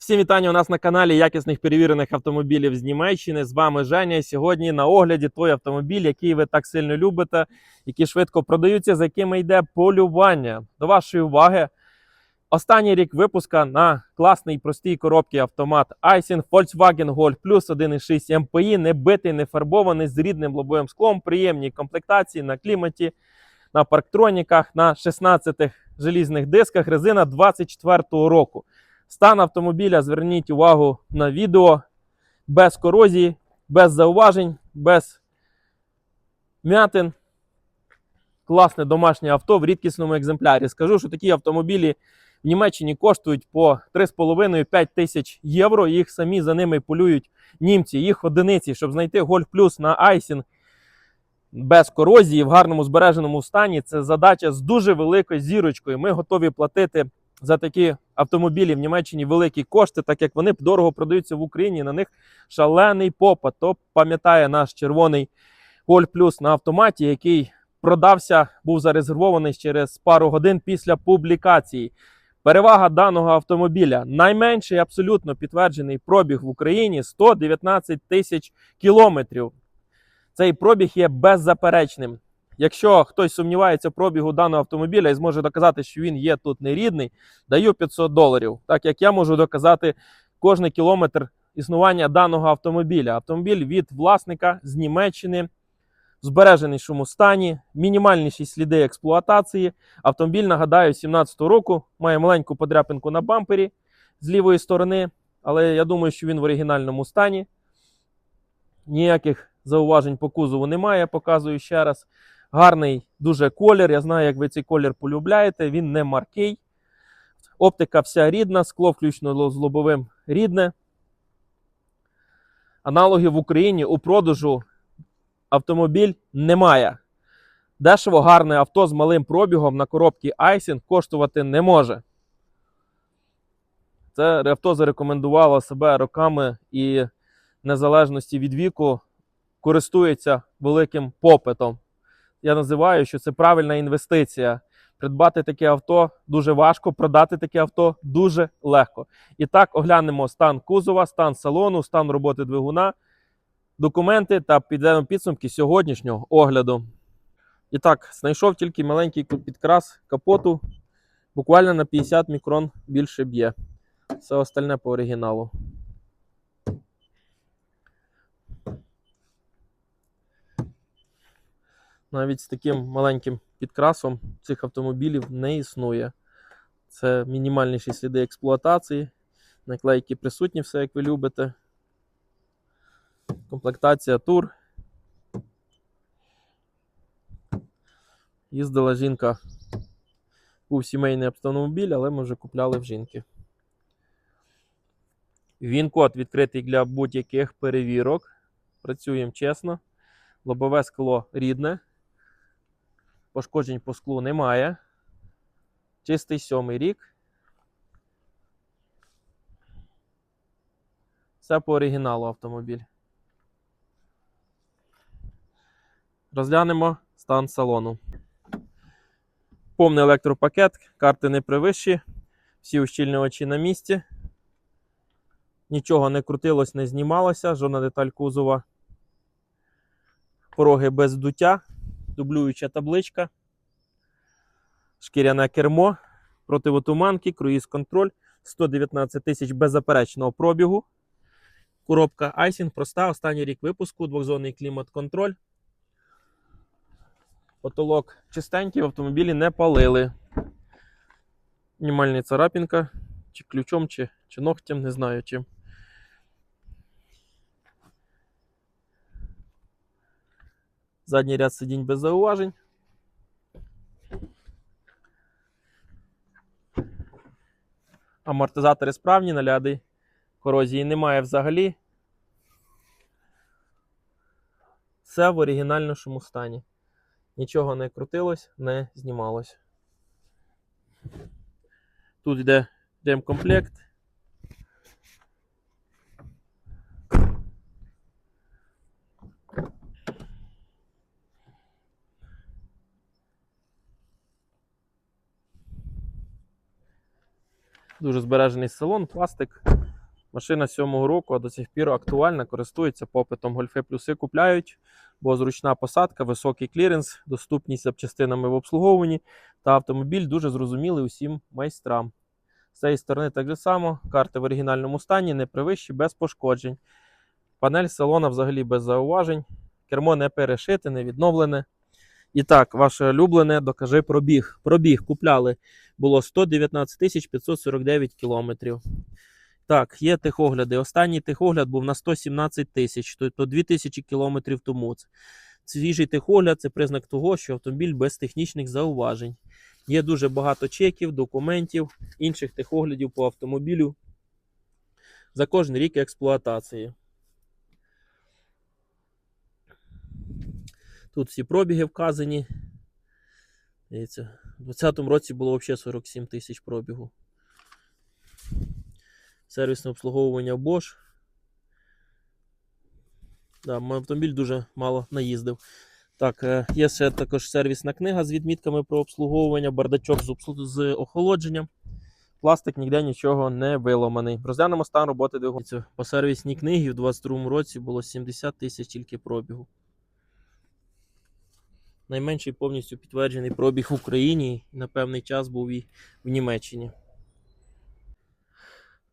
Всім вітання у нас на каналі якісних перевірених автомобілів з Німеччини. З вами Женя. Сьогодні на огляді той автомобіль, який ви так сильно любите, які швидко продаються, за якими йде полювання. До вашої уваги. Останній рік випуска на класній простій коробці автомат Айсін Volkswagen Golf Plus 1.6 MPI, не битий, не фарбований з рідним лобовим склом, приємній комплектації на кліматі, на парктроніках, на 16 желізних дисках, резина 24-го року. Стан автомобіля, зверніть увагу на відео без корозії, без зауважень, без м'ятин. Класне домашнє авто в рідкісному екземплярі. Скажу, що такі автомобілі в Німеччині коштують по 3,5-5 тисяч євро. Їх самі за ними полюють німці, їх одиниці, щоб знайти Golf Plus на Айсін без корозії в гарному збереженому стані. Це задача з дуже великою зірочкою. Ми готові платити за такі автомобілі в Німеччині великі кошти, так як вони дорого продаються в Україні. На них шалений попит. То пам'ятає наш червоний Golf Plus на автоматі, який продався, був зарезервований через пару годин після публікації. Перевага даного автомобіля найменший абсолютно підтверджений пробіг в Україні 119 тисяч кілометрів. Цей пробіг є беззаперечним. Якщо хтось сумнівається в пробігу даного автомобіля і зможе доказати, що він є тут нерідний, даю 500 доларів. Так як я можу доказати кожний кілометр існування даного автомобіля. Автомобіль від власника з Німеччини в збереженішому стані, мінімальніші сліди експлуатації. Автомобіль, нагадаю, 17 року має маленьку подряпинку на бампері з лівої сторони, але я думаю, що він в оригінальному стані. Ніяких зауважень по кузову немає, показую ще раз. Гарний дуже колір. Я знаю, як ви цей колір полюбляєте. Він не маркий. Оптика вся рідна, скло включно з лобовим рідне. Аналогів в Україні у продажу автомобіль немає. Дешево гарне авто з малим пробігом на коробці Айсін коштувати не може. Це авто зарекомендувало себе роками і незалежності від віку користується великим попитом. Я називаю, що це правильна інвестиція. Придбати таке авто дуже важко, продати таке авто дуже легко. І так оглянемо стан кузова, стан салону, стан роботи двигуна, документи та підведемо підсумки сьогоднішнього огляду. І так, знайшов тільки маленький підкрас капоту, буквально на 50 мікрон більше б'є. Все остальне по оригіналу. Навіть з таким маленьким підкрасом цих автомобілів не існує. Це мінімальніші сліди експлуатації. Наклейки присутні, все як ви любите. Комплектація тур. Їздила жінка. Був сімейний автомобіль, але ми вже купляли в жінки. Він код відкритий для будь-яких перевірок. Працюємо чесно. Лобове скло рідне. Пошкоджень по склу немає. Чистий сьомий рік. Все по оригіналу автомобіль. Розглянемо стан салону. Повний електропакет, карти не привищі, всі ущільнювачі на місці. Нічого не крутилось, не знімалося, жодна деталь кузова. Пороги без вдуття дублююча табличка, шкіряне кермо, противотуманки, круїз контроль, 119 тисяч беззаперечного пробігу. Коробка Айсін проста, останній рік випуску, двохзонний клімат-контроль. Потолок чистенький, в автомобілі не палили. Мінімальна царапінка, чи ключом, чи, чи ногтем, не знаю чим. Задній ряд сидінь без зауважень. Амортизатори справні, наляди. Корозії немає взагалі. Все в оригінальному стані. Нічого не крутилось, не знімалось. Тут йде ремкомплект. Дуже збережений салон, пластик. Машина сьомого року, а до сих пір актуальна, користується попитом. Гольфи плюси купляють, бо зручна посадка, високий кліренс, доступність запчастинами в обслуговуванні та автомобіль дуже зрозумілий усім майстрам. З цієї сторони так же само, карти в оригінальному стані, не привищі, без пошкоджень. Панель салона взагалі без зауважень. Кермо не перешите, не відновлене. І так, ваше улюблене, докажи пробіг. Пробіг купляли було 119 549 кілометрів. Так, є техогляди. Останній техогляд був на 117 тисяч, тобто 2000 кілометрів тому. Свіжий техогляд це признак того, що автомобіль без технічних зауважень. Є дуже багато чеків, документів, інших техоглядів по автомобілю за кожен рік експлуатації. Тут всі пробіги вказані. Дивіться, у 2020 році було взагалі 47 тисяч пробігу. Сервісне обслуговування Bosch. Да, мій автомобіль дуже мало наїздив. Так, е, є ще також сервісна книга з відмітками про обслуговування, бардачок з, з охолодженням. Пластик ніде нічого не виломаний. Розглянемо стан роботи двигуна. По сервісній книгі в 2022 році було 70 тисяч тільки пробігу. Найменший повністю підтверджений пробіг в Україні і на певний час був і в Німеччині.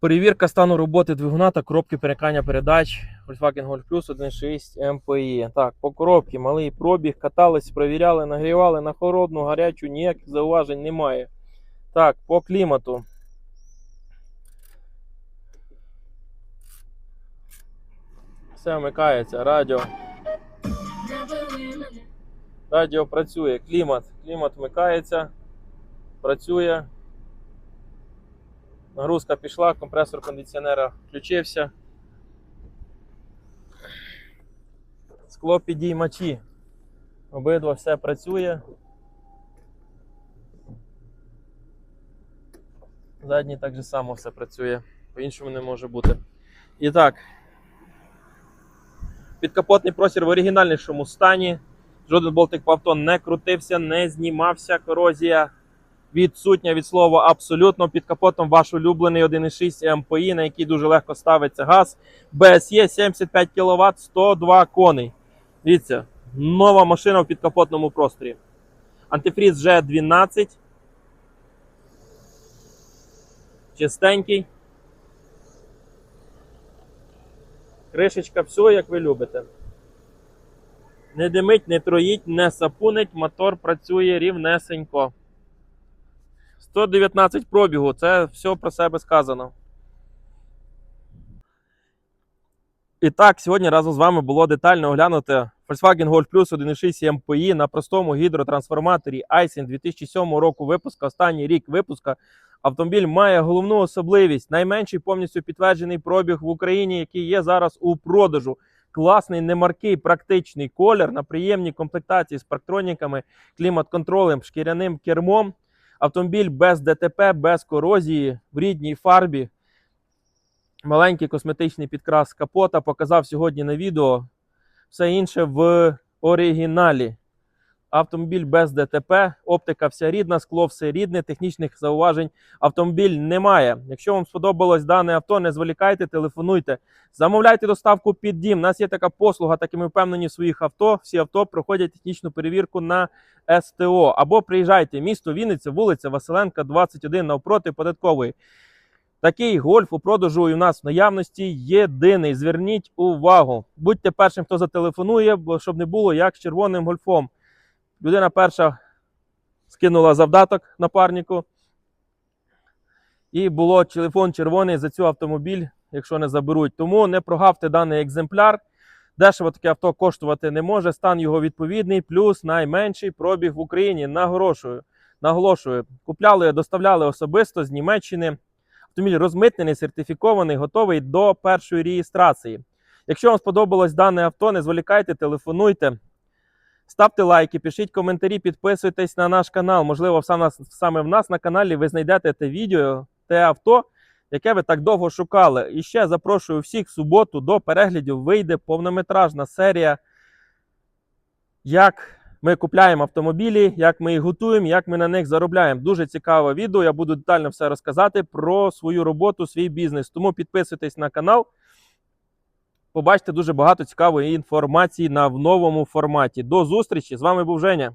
Перевірка стану роботи двигуна та коробки перекання передач Volkswagen Golf Plus 1.6 MPI. Так, по коробці малий пробіг, катались, провіряли, нагрівали на холодну, гарячу, ніяких зауважень немає. Так, по клімату. Все вмикається, радіо. Радіо працює, клімат. Клімат вмикається, працює. Нагрузка пішла, компресор кондиціонера включився. Скло підіймачі. Обидва все працює. Задній так же само все працює. По-іншому не може бути. І так. Підкапотний простір в оригінальнішому стані. Жоден болтик по авто не крутився, не знімався. Корозія відсутня від слова абсолютно. Під капотом ваш улюблений 1.6 МПІ, на який дуже легко ставиться газ. BSE 75 кВт, 102 коней. Дивіться, нова машина в підкапотному просторі. Антифріз G12. Чистенький. Кришечка, все як ви любите. Не димить, не троїть, не сапунить, мотор працює рівнесенько. 119 пробігу, це все про себе сказано. І так, сьогодні разом з вами було детально оглянути Volkswagen Golf Plus 1.6 MPI на простому гідротрансформаторі Aisin 2007 року випуска, останній рік випуска. Автомобіль має головну особливість, найменший повністю підтверджений пробіг в Україні, який є зараз у продажу. Класний, немаркий, практичний колір на приємній комплектації з парктроніками, клімат-контролем, шкіряним кермом. Автомобіль без ДТП, без корозії, в рідній фарбі. Маленький косметичний підкрас капота показав сьогодні на відео. Все інше в оригіналі. Автомобіль без ДТП, оптика вся рідна, скло все рідне, технічних зауважень автомобіль немає. Якщо вам сподобалось дане авто, не зволікайте, телефонуйте. Замовляйте доставку під дім. У нас є така послуга, так і ми впевнені в своїх авто. Всі авто проходять технічну перевірку на СТО. Або приїжджайте, місто Вінниця, вулиця Василенка, 21 навпроти податкової. Такий гольф у продажу у нас в наявності єдиний. Зверніть увагу. Будьте першим, хто зателефонує, бо щоб не було як з червоним гольфом. Людина перша скинула завдаток напарнику. І було телефон червоний за цю автомобіль, якщо не заберуть. Тому не прогавте даний екземпляр. Дешево таке авто коштувати не може. Стан його відповідний, плюс найменший пробіг в Україні. Наголошую, наголошую, купляли, доставляли особисто з Німеччини. Автомобіль розмитнений, сертифікований, готовий до першої реєстрації. Якщо вам сподобалось дане авто, не зволікайте, телефонуйте. Ставте лайки, пишіть коментарі, підписуйтесь на наш канал. Можливо, саме, в нас на каналі ви знайдете те відео, те авто, яке ви так довго шукали. І ще запрошую всіх в суботу до переглядів вийде повнометражна серія, як ми купляємо автомобілі, як ми їх готуємо, як ми на них заробляємо. Дуже цікаве відео. Я буду детально все розказати про свою роботу, свій бізнес. Тому підписуйтесь на канал. Побачите дуже багато цікавої інформації на в новому форматі. До зустрічі! З вами був Женя.